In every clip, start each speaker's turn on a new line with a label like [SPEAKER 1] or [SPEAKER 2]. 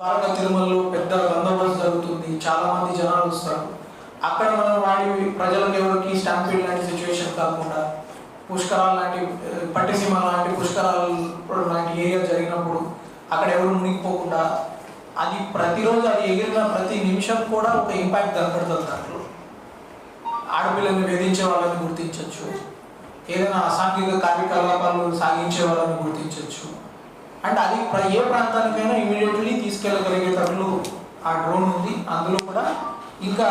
[SPEAKER 1] ద్వారక తిరుమలలో పెద్ద బందోబస్తు జరుగుతుంది. చాలా మంది జనాలు వస్తారు. అక్కడ మనం వాడి ప్రజలకు ఎవరికి స్టాంపీడ్ లాంటి సిచ్యువేషన్ కాకుండా పుష్కరాలు లాంటి పట్టిసీమ లాంటి పుష్కరాలు లాంటి ఏరియా జరిగినప్పుడు అక్కడ ఎవరు మునిగిపోకుండా అది ప్రతిరోజు అది ఎగిరిన ప్రతి నిమిషం కూడా ఒక ఇంపాక్ట్ కనపడుతుంది దాంట్లో. ఆడపిల్లల్ని వేధించే వాళ్ళని గుర్తించవచ్చు ఏదైనా అసాంఘిక కార్యకలాపాలు సాగించే వాళ్ళని గుర్తించవచ్చు అండ్ అది ఏ ప్రాంతానికైనా ఇమీడియట్లీ తీసుకెళ్ళగలిగేటట్లు ఆ డ్రోన్ ఉంది. అందులో కూడా ఇంకా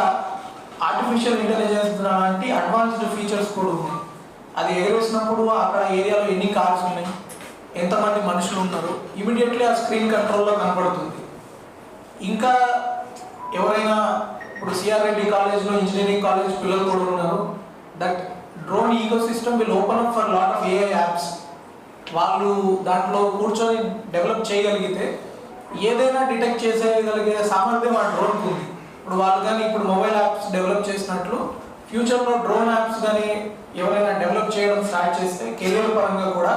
[SPEAKER 1] ఆర్టిఫిషియల్ ఇంటెలిజెన్స్ లాంటి అడ్వాన్స్డ్ ఫీచర్స్ కూడా ఉన్నాయి. అది ఎగరేసినప్పుడు అక్కడ ఏరియాలో ఎన్ని కార్స్ ఉన్నాయి ఎంతమంది మనుషులు ఉన్నారు ఇమీడియట్లీ ఆ స్క్రీన్ కంట్రోల్లో కనపడుతుంది ఇంకా ఎవరైనా ఇప్పుడు సిఆర్ రెడ్డి కాలేజ్లో ఇంజనీరింగ్ కాలేజ్ పిల్లలు కూడా ఉన్నారు. That drone ecosystem will open up for lot of AI apps వాళ్ళు దాంట్లో కూర్చొని డెవలప్ చేయగలిగితే ఏదైనా డిటెక్ట్ చేసేయగలిగే సామర్థ్యం ఆ డ్రోన్కి ఉంది. ఇప్పుడు వాళ్ళు కానీ ఇప్పుడు మొబైల్ యాప్స్ డెవలప్ చేసినట్లు ఫ్యూచర్లో డ్రోన్ యాప్స్ కానీ ఎవరైనా డెవలప్ చేయడం స్టార్ట్ చేస్తే కెరీర్ పరంగా కూడా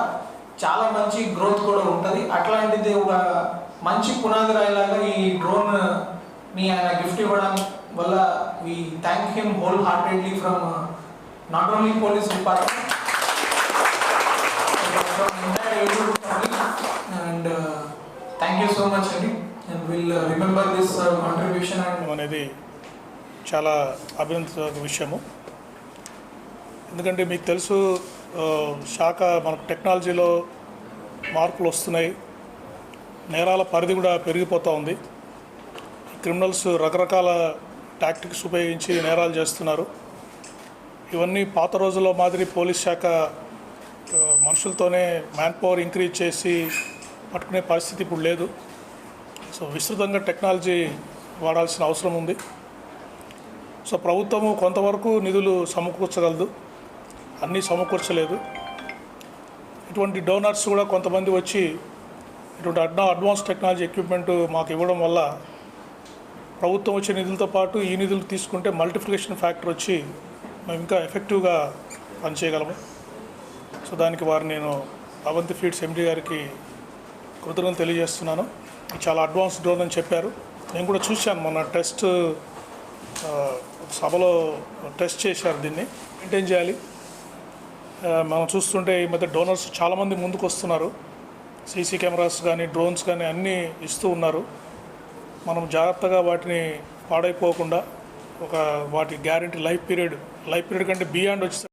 [SPEAKER 1] చాలా మంచి గ్రోత్ కూడా ఉంటుంది. అట్లాంటిది ఒక మంచి పునాది రాయలాగా ఈ డ్రోన్ని ఆయన గిఫ్ట్ ఇవ్వడం వల్ల we thank him wholeheartedly from not only police department remember this contribution
[SPEAKER 2] అనేది చాలా అభినందించదగ్గ విషయము. ఎందుకంటే మీకు తెలుసు శాఖ మనకు టెక్నాలజీలో మార్పులు వస్తున్నాయి. నేరాల పరిధి కూడా పెరిగిపోతూ ఉంది. క్రిమినల్స్ రకరకాల టాక్టిక్స్ ఉపయోగించి నేరాలు చేస్తున్నారు. ఇవన్నీ పాత రోజుల్లో మాదిరి పోలీస్ శాఖ మనుషులతోనే మ్యాన్ పవర్ ఇంక్రీజ్ చేసి పట్టుకునే పరిస్థితి ఇప్పుడు లేదు. సో విస్తృతంగా టెక్నాలజీ వాడాల్సిన అవసరం ఉంది. సో ప్రభుత్వము కొంతవరకు నిధులు సమకూర్చగలదు. అన్నీ సమకూర్చలేదు. ఇటువంటి డోనర్స్ కూడా కొంతమంది వచ్చి ఇటువంటి అడ్వా అడ్వాన్స్ టెక్నాలజీ ఎక్విప్మెంట్ మాకు ఇవ్వడం వల్ల ప్రభుత్వం వచ్చే నిధులతో పాటు ఈ నిధులు తీసుకుంటే మల్టిప్లికేషన్ ఫ్యాక్టర్ వచ్చి మేము ఇంకా ఎఫెక్టివ్గా పనిచేయగలము. సో దానికి వారు నేను అవంతి ఫీడ్స్ ఎండి గారికి కృతజ్ఞతలు తెలియజేస్తున్నాను. చాలా అడ్వాన్స్ డ్రోన్ అని చెప్పారు. నేను కూడా చూశాను మొన్న టెస్ట్ సభలో టెస్ట్ చేశారు దీన్ని. మెయింటైన్ చేయాలి. మనం చూస్తుంటే ఈ మధ్య డోనర్స్ చాలామంది ముందుకు వస్తున్నారు సీసీ కెమెరాస్ కానీ డ్రోన్స్ కానీ అన్నీ ఇస్తూ ఉన్నారు. మనం జాగ్రత్తగా వాటిని పాడైపోకుండా ఒక వాటి guarantee life period life period కంటే బియాండ్ వచ్చి